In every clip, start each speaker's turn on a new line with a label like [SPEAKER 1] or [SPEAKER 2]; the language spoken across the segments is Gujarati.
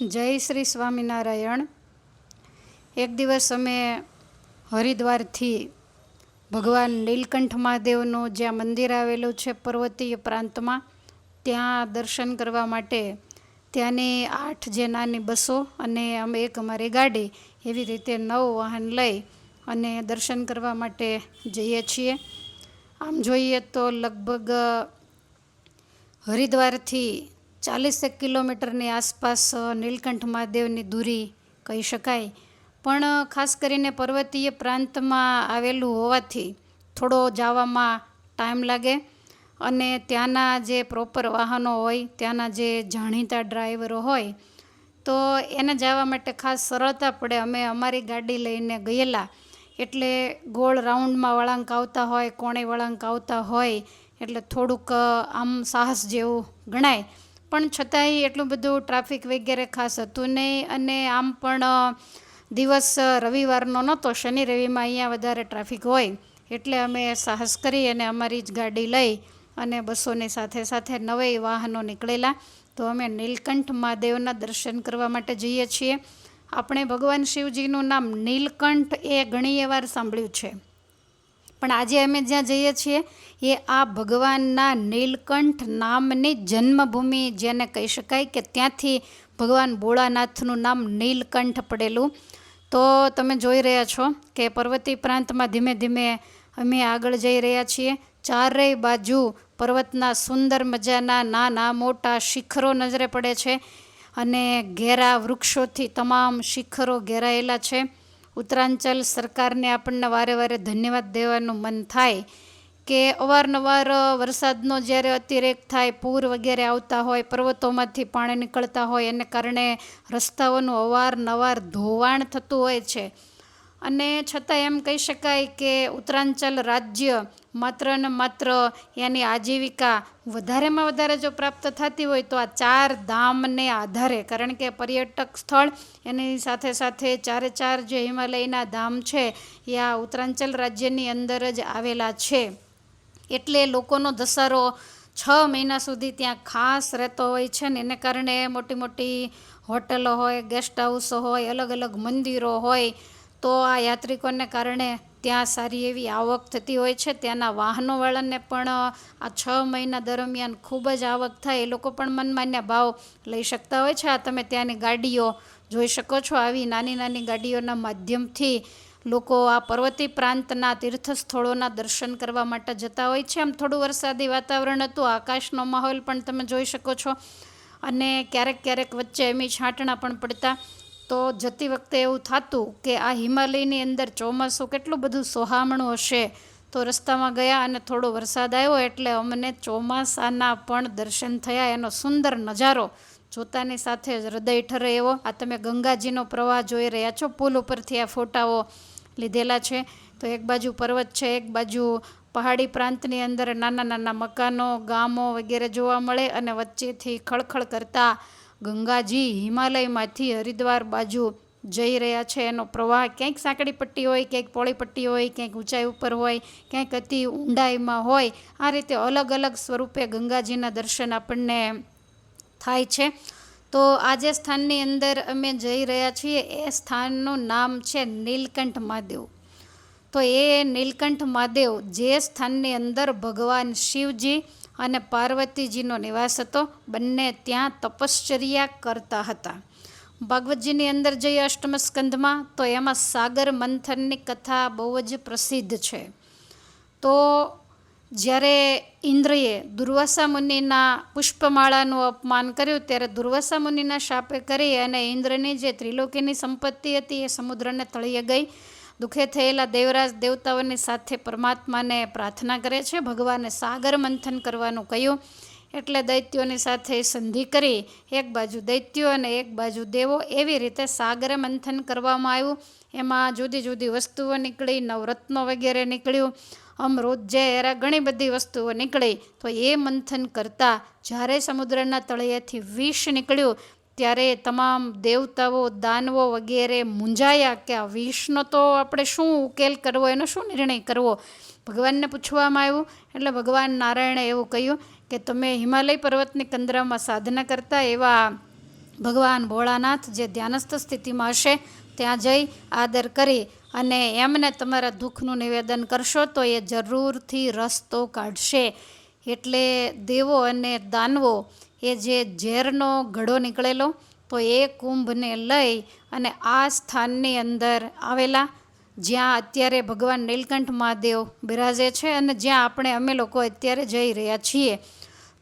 [SPEAKER 1] જય શ્રી સ્વામિનારાયણ. એક દિવસ અમે હરિદ્વારથી ભગવાન નીલકંઠ મહાદેવનું જ્યાં મંદિર આવેલું છે પર્વતીય પ્રાંતમાં, ત્યાં દર્શન કરવા માટે ત્યાંની આઠ જે નાની બસો અને અમે એક અમારી ગાડી એવી રીતે નવ વાહન લઈ અને દર્શન કરવા માટે જઈએ છીએ. આમ જોઈએ તો લગભગ હરિદ્વારથી ચાલીસેક કિલોમીટરની આસપાસ નીલકંઠ મહાદેવની દૂરી કહી શકાય. પણ ખાસ કરીને પર્વતીય પ્રાંતમાં આવેલું હોવાથી થોડો જવામાં ટાઈમ લાગે અને ત્યાંના જે પ્રોપર વાહનો હોય, ત્યાંના જે જાણીતા ડ્રાઈવરો હોય, તો એને જવા માટે ખાસ સરળતા પડે. અમે અમારી ગાડી લઈને ગયેલા એટલે ગોળ રાઉન્ડમાં વળાંક આવતા હોય, કોણે વળાંક આવતા હોય, એટલે થોડુંક આમ સાહસ જેવું ગણાય. પણ છતાંય એટલું બધું ટ્રાફિક વગેરે ખાસ હતું નહીં અને આમ પણ દિવસ રવિવારનો નહોતો, શનિ, રવિમાં અહીંયા વધારે ટ્રાફિક હોય. એટલે અમે સાહસ કરી અને અમારી જ ગાડી લઈ અને બસોની સાથે સાથે નવેય વાહનો નીકળેલા. તો અમે નીલકંઠ મહાદેવના દર્શન કરવા માટે જઈએ છીએ. આપણે ભગવાન શિવજીનું નામ નીલકંઠ એ ઘણી વાર સાંભળ્યું છે. પણ આજે અમે જ્યાં જઈએ છીએ, એ આ ભગવાનના નીલકંઠ નામની જન્મભૂમિ જેને કહી શકાય કે ત્યાંથી ભગવાન ભોળાનાથનું નામ નીલકંઠ પડેલું. તો તમે જોઈ રહ્યા છો કે પર્વતી પ્રાંતમાં ધીમે ધીમે અમે આગળ જઈ રહ્યા છીએ. ચારેય બાજુ પર્વતના સુંદર મજાના નાના મોટા શિખરો નજરે પડે છે અને ઘેરા વૃક્ષોથી તમામ શિખરો ઘેરાયેલા છે. ઉત્તરાંચલ સરકારને આપણને વારે વારે ધન્યવાદ દેવાનું મન થાય કે અવારનવાર વરસાદનો જ્યારે અતિરેક થાય, પૂર વગેરે આવતા હોય, પર્વતોમાંથી પાણી નીકળતા હોય, એને કારણે રસ્તાઓનું અવારનવાર ધોવાણ થતું હોય છે. અને છતાં એમ કહી શકાય કે ઉત્તરાંચલ રાજ્ય માત્ર ને માત્ર એની આજીવિકા વધારેમાં વધારે જો પ્રાપ્ત થતી હોય તો આ ચાર ધામને આધારે, કારણ કે પર્યટક સ્થળ એની સાથે સાથે ચારે ચાર જે હિમાલયના ધામ છે, એ આ ઉત્તરાંચલ રાજ્યની અંદર જ આવેલા છે. એટલે લોકોનો ધસારો છ મહિના સુધી ત્યાં ખાસ રહેતો હોય છે ને, એને કારણે મોટી મોટી હોટલો હોય, ગેસ્ટ હાઉસો હોય, અલગ અલગ મંદિરો હોય તો આ યાત્રિકોને કારણે ત્યાં સારી એવી આવક થતી હોય છે. ત્યાંના વાહનોવાળાને પણ આ છ મહિના દરમિયાન ખૂબ જ આવક થાય, એ લોકો પણ મનમાન્ય ભાવ લઈ શકતા હોય છે. આ તમે ત્યાંની ગાડીઓ જોઈ શકો છો. આવી નાની નાની ગાડીઓના માધ્યમથી લોકો આ પર્વતી પ્રાંતના તીર્થ સ્થળોના દર્શન કરવા માટે જતા હોય છે. આમ થોડું વરસાદી વાતાવરણ હતું, આકાશનો માહોલ પણ તમે જોઈ શકો છો. અને ક્યારેક ક્યારેક વચ્ચે એમી છાંટણા પણ પડતા. તો જતી વખતે એવું થતું કે આ હિમાલયની અંદર ચોમાસું કેટલું બધું સોહામણું હશે. તો રસ્તામાં ગયા અને થોડો વરસાદ આવ્યો એટલે અમને ચોમાસાના પણ દર્શન થયા. એનો સુંદર નજારો જોતાની સાથે જ હૃદય ઠરે એવો આ તમે ગંગાજીનો પ્રવાહ જોઈ રહ્યા છો. પુલ ઉપરથી આ ફોટાઓ લીધેલા છે. તો એક બાજુ પર્વત છે, એક બાજુ પહાડી પ્રાંતની અંદર નાના નાના મકાનો, ગામો વગેરે જોવા મળે અને વચ્ચેથી ખળખળ કરતા ગંગાજી હિમાલયમાંથી હરિદ્વાર બાજુ જઈ રહ્યા છે. એનો પ્રવાહ ક્યાંક સાંકડી પટ્ટી હોય, ક્યાંક પોળી પટ્ટી હોય, ક્યાંક ઊંચાઈ ઉપર હોય, ક્યાંક અતિ ઊંડાઈમાં હોય. આ રીતે અલગ અલગ સ્વરૂપે ગંગાજીના દર્શન આપણને થાય છે. તો આ જે સ્થાનની અંદર અમે જઈ રહ્યા છીએ. એ સ્થાનનું નામ છે નીલકંઠ મહાદેવ. તો એ નીલકંઠ મહાદેવ જે સ્થાનની અંદર ભગવાન શિવજી અને પાર્વતીજીનો નિવાસ હતો. બંને ત્યાં તપશ્ચર્યા કરતા હતા. ભાગવતજીની અંદર જઈએ અષ્ટમ સ્કંધમાં તો એમાં સાગર મંથનની કથા બહુ જ પ્રસિદ્ધ છે. તો જ્યારે ઇન્દ્રએ દુર્વાસા મુનિના પુષ્પમાળાનું અપમાન કર્યું ત્યારે દુર્વાસા મુનિના શાપે કરી અને ઇન્દ્રની જે ત્રિલોકીની સંપત્તિ હતી એ સમુદ્રને તળીએ ગઈ. દુઃખે થયેલા દેવરાજ દેવતાઓની સાથે પરમાત્માને પ્રાર્થના કરે છે. ભગવાને સાગર મંથન કરવાનું કહ્યું. એટલે દૈત્યોની સાથે સંધિ કરી. એક બાજુ દૈત્યો અને એક બાજુ દેવો એવી રીતે સાગર મંથન કરવામાં આવ્યું. એમાં જુદી જુદી વસ્તુઓ નીકળી, નવરત્નો વગેરે નીકળ્યું. અમૃત, ઝેર, ઘણી બધી વસ્તુઓ નીકળી. તો એ મંથન કરતાં જ્યારે સમુદ્રના તળિયેથી વિષ નીકળ્યું ત્યારે તમામ દેવતાઓ, દાનવો વગેરે મૂંઝાયા કે આ વિષનો તો આપણે શું ઉકેલ કરવો, એનો શું નિર્ણય કરવો? ભગવાનને પૂછવામાં આવ્યું, એટલે ભગવાન નારાયણે એવું કહ્યું કે તમે હિમાલય પર્વતની કંદરામાં સાધના કરતા એવા ભગવાન ભોળાનાથ જે ધ્યાનસ્થ સ્થિતિમાં હશે, ત્યાં જઈ આદર કરી અને એમને તમારા દુઃખનું નિવેદન કરશો તો એ જરૂરથી રસ્તો કાઢશે. એટલે દેવો અને દાનવો એ જે ઝેરનો ઘડો નીકળેલો, તો એ કુંભને લઈ અને આ સ્થાનની અંદર આવેલા, જ્યાં અત્યારે ભગવાન નીલકંઠ મહાદેવ બિરાજે છે અને જ્યાં આપણે અમે લોકો અત્યારે જઈ રહ્યા છીએ.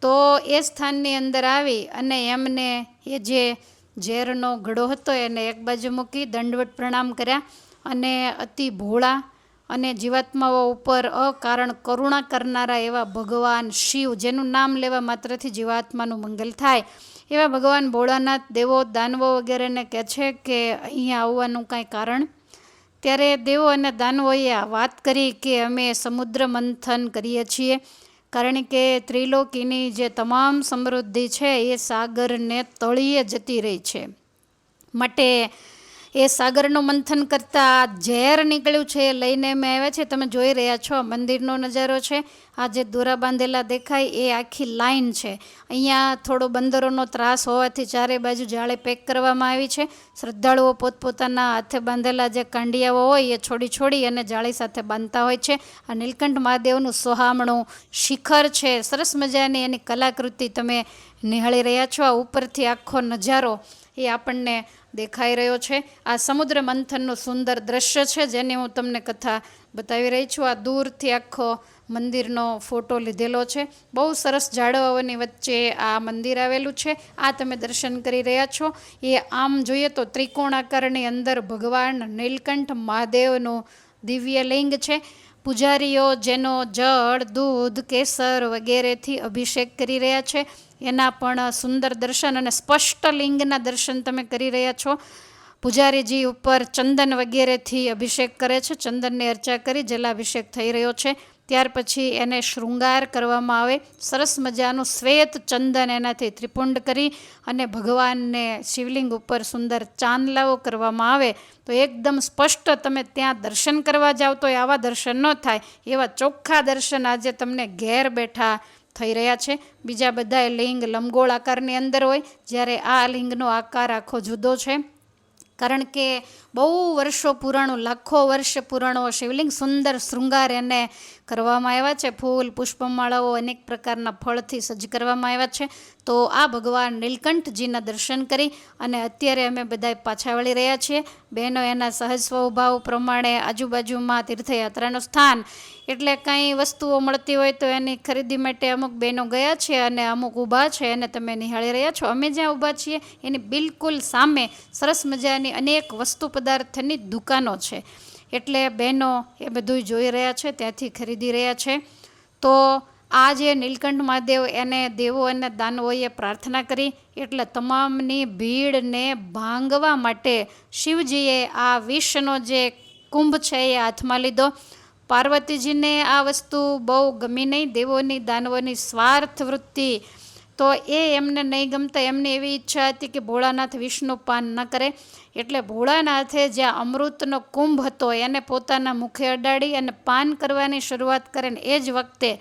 [SPEAKER 1] તો એ સ્થાનની અંદર આવી અને એમને એ જે ઝેરનો ઘડો હતો એને એક બાજુ મૂકી દંડવટ પ્રણામ કર્યા અને અતિ ભોળા અને જીવાત્માઓ ઉપર અકારણ કરુણા કરનારા એવા ભગવાન શિવ, જેનું નામ લેવા માત્રથી જીવાત્માનું મંગલ થાય. એવા ભગવાન ભોળાનાથ, દેવો, દાનવો વગેરેને કહે છે કે અહીંયા આવવાનું કાંઈ કારણ? ત્યારે દેવો અને દાનવોએ વાત કરી કે અમે સમુદ્ર મંથન કરીએ છીએ. કારણ કે ત્રિલોકીની જે તમામ સમૃદ્ધિ છે એ સાગરને તળીએ જતી રહી છે. માટે એ સાગરનું મંથન કરતાં ઝેર નીકળ્યું છે એ લઈને મેં આવ્યા છે તમે જોઈ રહ્યા છો મંદિરનો નજારો છે. આ જે દોરા બાંધેલા દેખાય એ આખી લાઈન છે. અહીંયા થોડો બંદરોનો ત્રાસ હોવાથી ચારે બાજુ જાળે પેક કરવામાં આવી છે. શ્રદ્ધાળુઓ પોતપોતાના હાથે બાંધેલા જે કાંડિયાઓ હોય એ છોડી છોડી અને જાળી સાથે બાંધતા હોય છે. આ નીલકંઠ મહાદેવનું સોહામણું શિખર છે. સરસ મજાની એની કલાકૃતિ તમે નિહાળી રહ્યા છો. આ ઉપરથી આખો નજારો એ આપણને દેખાઈ રહ્યો છે. આ સમુદ્ર મંથનનું સુંદર દ્રશ્ય છે, જેની હું તમને કથા બતાવી રહી છું. આ દૂરથી આખો મંદિરનો ફોટો લીધેલો છે. બહુ સરસ ઝાડવાઓની વચ્ચે આ મંદિર આવેલું છે. આ તમે દર્શન કરી રહ્યા છો. એ આમ જોઈએ તો ત્રિકોણ આકારની અંદર ભગવાન નીલકંઠ મહાદેવનું દિવ્ય લિંગ છે. પૂજારીઓ જેનો જળ, દૂધ, કેસર વગેરેથી અભિષેક કરી રહ્યા છે. એના પણ સુંદર દર્શન અને સ્પષ્ટ લિંગના દર્શન તમે કરી રહ્યા છો. પૂજારીજી ઉપર ચંદન વગેરેથી અભિષેક કરે છે. ચંદનની અર્ચા કરી જલાભિષેક થઈ રહ્યો છે. ત્યાર પછી એને શૃંગાર કરવામાં આવે. સરસ મજાનું શ્વેત ચંદન એનાથી ત્રિપુંડ કરી અને ભગવાનને શિવલિંગ ઉપર સુંદર ચાંદલાઓ કરવામાં આવે. તો એકદમ સ્પષ્ટ તમે ત્યાં દર્શન કરવા જાઓ તો આવા દર્શન ન થાય. એવા ચોખ્ખા દર્શન આજે તમને ઘેર બેઠા થઈ રહ્યા છે. બીજા બધા લિંગ લંબગોળ આકારની અંદર હોય. જ્યારે આ લિંગનો આકાર આખો જુદો છે. કારણ કે બહુ વર્ષો પુરાણું, લાખો વર્ષ પુરાણો, શિવલિંગ સુંદર શૃંગાર એને કરવામાં આવ્યા છે. ફૂલ, પુષ્પમાળાઓ અનેક પ્રકારના ફળથી સજ્જ કરવામાં આવ્યા છે. તો આ ભગવાન નીલકંઠજીના દર્શન કરી અને અત્યારે અમે બધા પાછા વળી રહ્યા છીએ. બહેનો એના સહજ સ્વભાવ પ્રમાણે આજુબાજુમાં તીર્થયાત્રાનું સ્થાન એટલે કાંઈ વસ્તુઓ મળતી હોય તો એની ખરીદી માટે અમુક બહેનો ગયા છે અને અમુક ઊભા છે એને તમે નિહાળી રહ્યા છો. અમે જ્યાં ઊભા છીએ એની બિલકુલ સામે સરસ મજાની અનેક વસ્તુ પદાર્થની દુકાનો છે. એટલે બહેનો એ બધું જોઈ રહ્યા છે, ત્યાંથી ખરીદી રહ્યા છે. તો આ જે નીલકંઠ મહાદેવ એને દેવો અને દાનવોએ પ્રાર્થના કરી, એટલે તમામની ભીડને ભાંગવા માટે શિવજીએ આ વિષનો જે કુંભ છે એ હાથમાં લીધો. પાર્વતીજીને આ વસ્તુ બહુ ગમી નહીં, દેવોની, દાનવોની સ્વાર્થ વૃત્તિ તો એ એમને નહીં ગમતા, એમને એવી ઈચ્છા હતી કે ભોળાનાથ વિષ્ણુ પાન ન કરે. એટલે ભોળાનાથે જ્યાં અમૃતનો કુંભ હતો, એને પોતાના મુખે અડાડી અને પાન કરવાની શરૂઆત કરે ને એ જ વખતે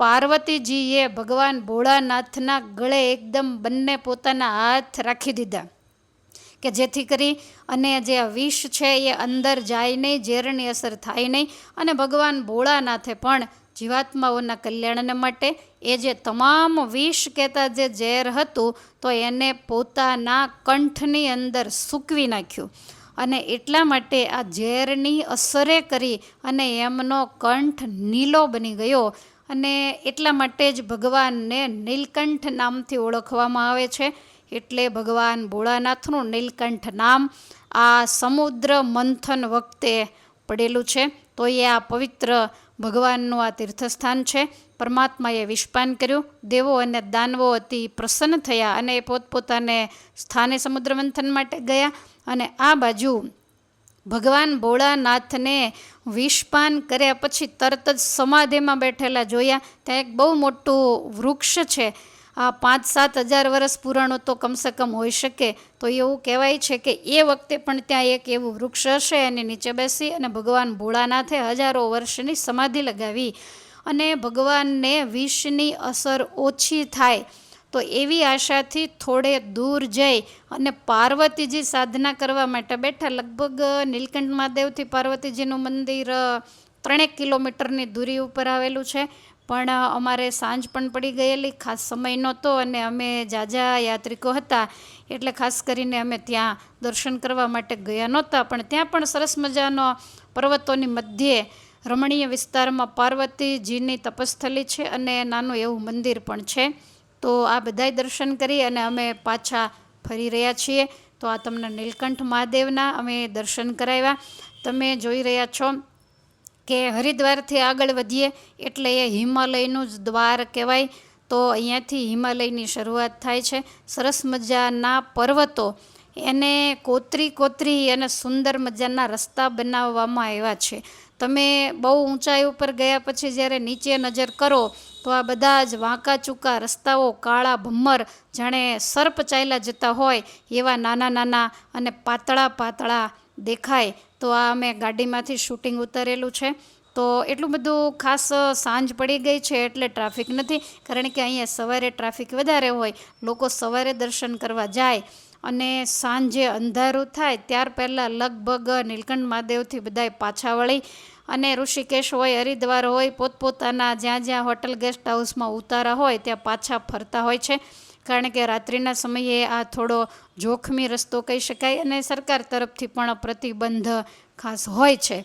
[SPEAKER 1] પાર્વતીજીએ ભગવાન ભોળાનાથના ગળે એકદમ બંને પોતાના હાથ રાખી દીધા. કે જેથી કરી અને જે વિષ છે એ અંદર જાય નહીં ઝેરની અસર થાય નહીં અને ભગવાન ભોળાનાથે પણ જીવાત્માઓના કલ્યાણને માટે એ જે તમામ વિષ કહેતા જે ઝેર હતું, તો એને પોતાના કંઠની અંદર સૂકવી નાખ્યું. અને એટલા માટે આ ઝેરની અસરે કરી અને એમનો કંઠ નીલો બની ગયો. અને એટલા માટે જ ભગવાનને નીલકંઠ નામથી ઓળખવામાં આવે છે. એટલે ભગવાન ભોળાનાથનું નીલકંઠ નામ આ સમુદ્ર મંથન વખતે પડેલું છે. તો એ આ પવિત્ર ભગવાનનું આ તીર્થસ્થાન છે. પરમાત્માએ વિષપાન કર્યું. દેવો અને દાનવો અતિ પ્રસન્ન થયા અને એ પોતપોતાને સ્થાને સમુદ્ર મંથન માટે ગયા અને આ બાજુ ભગવાન ભોળાનાથને વિષપાન કર્યા પછી તરત જ સમાધિમાં બેઠેલા જોયા. ત્યાં એક બહુ મોટું વૃક્ષ છે. પાંચ સાત હજાર વર્ષ પુરાણો તો કમસે કમ હોઈ શકે. તો એવું કહેવાય છે કે એ વખતે પણ ત્યાં એક એવું વૃક્ષ હશે એની નીચે બેસી અને ભગવાન ભોળાનાથે હજારો વર્ષની સમાધિ લગાવી અને ભગવાનને વિષની અસર ઓછી થાય. તો એવી આશાથી થોડે દૂર જઈ અને પાર્વતીજી સાધના કરવા માટે બેઠા. લગભગ નીલકંઠ મહાદેવથી પાર્વતીજીનું મંદિર ત્રણેક કિલોમીટરની દૂરી ઉપર આવેલું છે. પણ અમારે સાંજ પણ પડી ગયેલી, ખાસ સમય નહોતો અને અમે જાજા યાત્રિકો હતા. એટલે ખાસ કરીને અમે ત્યાં દર્શન કરવા માટે ગયા નહોતા, પણ ત્યાં પણ સરસ મજાનો પર્વતોની મધ્યે રમણીય વિસ્તારમાં પાર્વતીજીની તપસ્થલી છે અને નાનું એવું મંદિર પણ છે. તો આ બધાય દર્શન કરી અને અમે પાછા ફરી રહ્યા છીએ. તો આ તમને નીલકંઠ મહાદેવના અમે દર્શન કરાવ્યા. તમે જોઈ રહ્યા છો કે હરિદ્વારથી આગળ વધીએ એટલે એ હિમાલયનું જ દ્વાર કહેવાય. તો અહીંયાથી હિમાલયની શરૂઆત થાય છે. સરસ મજાના પર્વતો એને કોતરી કોતરી અને સુંદર મજાના રસ્તા બનાવવામાં આવ્યા છે. તમે બહુ ઊંચાઈ ઉપર ગયા પછી જ્યારે નીચે નજર કરો, તો આ બધા જ વાંકા ચૂકા રસ્તાઓ કાળા ભમ્મર જાણે સર્પ ચાલ્યા જતા હોય એવા નાના નાના અને પાતળા પાતળા દેખાય, તો આ અમે ગાડીમાંથી શૂટિંગ ઉતારેલું છે. તો એટલું બધું ખાસ સાંજ પડી ગઈ છે એટલે ટ્રાફિક નથી. કારણ કે અહીંયા સવારે ટ્રાફિક વધારે હોય, લોકો સવારે દર્શન કરવા જાય અને સાંજે અંધારું થાય, ત્યાર પહેલાં લગભગ નીલકંઠ મહાદેવથી બધાય પાછા વળી અને ઋષિકેશ હોય, હરિદ્વાર હોય, પોતપોતાના જ્યાં જ્યાં હોટલ ગેસ્ટ હાઉસમાં ઉતારા હોય, ત્યાં પાછા ફરતા હોય છે. કારણ કે રાત્રિના સમયે આ થોડો જોખમી રસ્તો કહી શકાય અને સરકાર તરફથી પણ પ્રતિબંધ ખાસ હોય છે.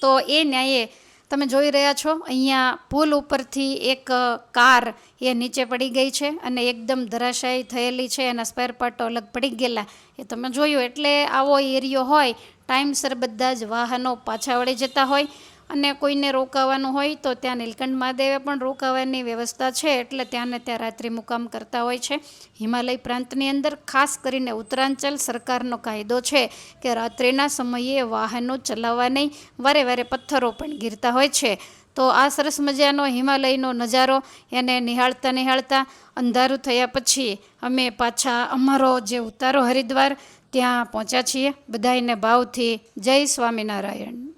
[SPEAKER 1] તો એ ન્યાયે તમે જોઈ રહ્યા છો, અહીંયા પુલ ઉપરથી એક કાર એ નીચે પડી ગઈ છે અને એકદમ ધરાશાયી થયેલી છે, એના સ્પેર પાર્ટો અલગ પડી ગયેલા. એ તમે જોયું, એટલે આવો એરિયો હોય, ટાઈમસર બધા જ વાહનો પાછા વળી જતા હોય. અને કોઈને રોકાવાનું હોય તો ત્યાં નીલકંઠ મહાદેવે પણ રોકાવાની વ્યવસ્થા છે, એટલે ત્યાંને ત્યાં રાત્રિ મુકામ કરતા હોય છે. હિમાલય પ્રાંતની અંદર ખાસ કરીને ઉત્તરાંચલ સરકારનો કાયદો છે કે રાત્રિના સમયે વાહનો ચલાવવા નહીં વારે વારે પથ્થરો પણ ગીરતા હોય છે. તો આ સરસ મજાનો હિમાલયનો નજારો એને નિહાળતા નિહાળતા અંધારું થયા પછી અમે પાછા અમારો જે ઉતારો હરિદ્વાર ત્યાં પહોંચ્યા છીએ. બધાને ભાવથી જય સ્વામિનારાયણ.